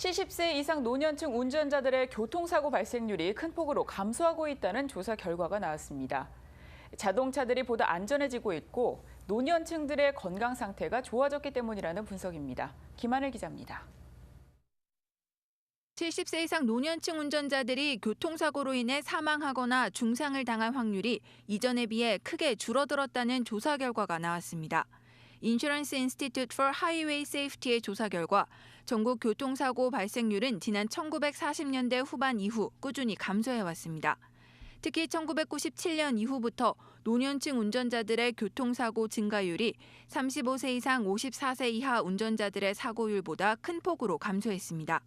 70세 이상 노년층 운전자들의 교통사고 발생률이 큰 폭으로 감소하고 있다는 조사 결과가 나왔습니다. 자동차들이 보다 안전해지고 있고 노년층들의 건강 상태가 좋아졌기 때문이라는 분석입니다. 김하늘 기자입니다. 70세 이상 노년층 운전자들이 교통사고로 인해 사망하거나 중상을 당할 확률이 이전에 비해 크게 줄어들었다는 조사 결과가 나왔습니다. 인슈런스 인스티튜트 for 하이웨이 세이프티의 조사 결과 전국 교통사고 발생률은 지난 1940년대 후반 이후 꾸준히 감소해 왔습니다. 특히 1997년 이후부터 노년층 운전자들의 교통사고 증가율이 35세 이상 54세 이하 운전자들의 사고율보다 큰 폭으로 감소했습니다.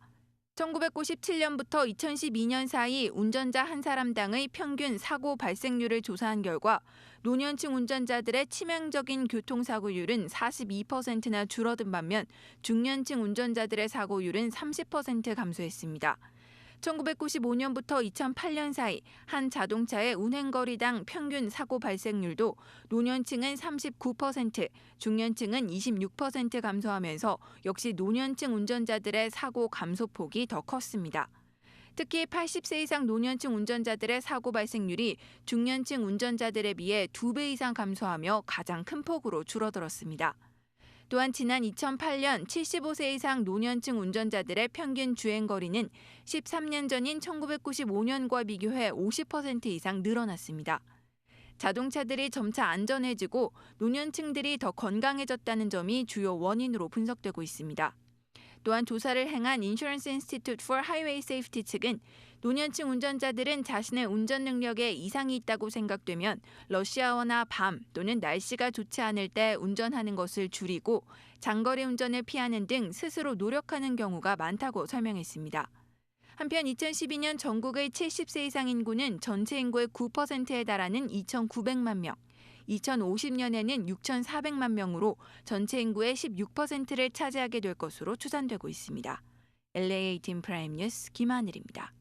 1997년부터 2012년 사이 운전자 한 사람당의 평균 사고 발생률을 조사한 결과 노년층 운전자들의 치명적인 교통사고율은 42%나 줄어든 반면 중년층 운전자들의 사고율은 30% 감소했습니다. 1995년부터 2008년 사이 한 자동차의 운행거리당 평균 사고 발생률도 노년층은 39%, 중년층은 26% 감소하면서 역시 노년층 운전자들의 사고 감소폭이 더 컸습니다. 특히 80세 이상 노년층 운전자들의 사고 발생률이 중년층 운전자들에 비해 2배 이상 감소하며 가장 큰 폭으로 줄어들었습니다. 또한 지난 2008년 75세 이상 노년층 운전자들의 평균 주행 거리는 13년 전인 1995년과 비교해 50% 이상 늘어났습니다. 자동차들이 점차 안전해지고 노년층들이 더 건강해졌다는 점이 주요 원인으로 분석되고 있습니다. 또한 조사를 행한 인슈런스 인스티튜트 for 하이웨이 세이프티 측은 노년층 운전자들은 자신의 운전 능력에 이상이 있다고 생각되면 러시아어나 밤 또는 날씨가 좋지 않을 때 운전하는 것을 줄이고 장거리 운전을 피하는 등 스스로 노력하는 경우가 많다고 설명했습니다. 한편 2012년 전국의 70세 이상 인구는 전체 인구의 9%에 달하는 2,900만 명, 2050년에는 6,400만 명으로 전체 인구의 16%를 차지하게 될 것으로 추산되고 있습니다. LA18 프라임 뉴스 김하늘입니다.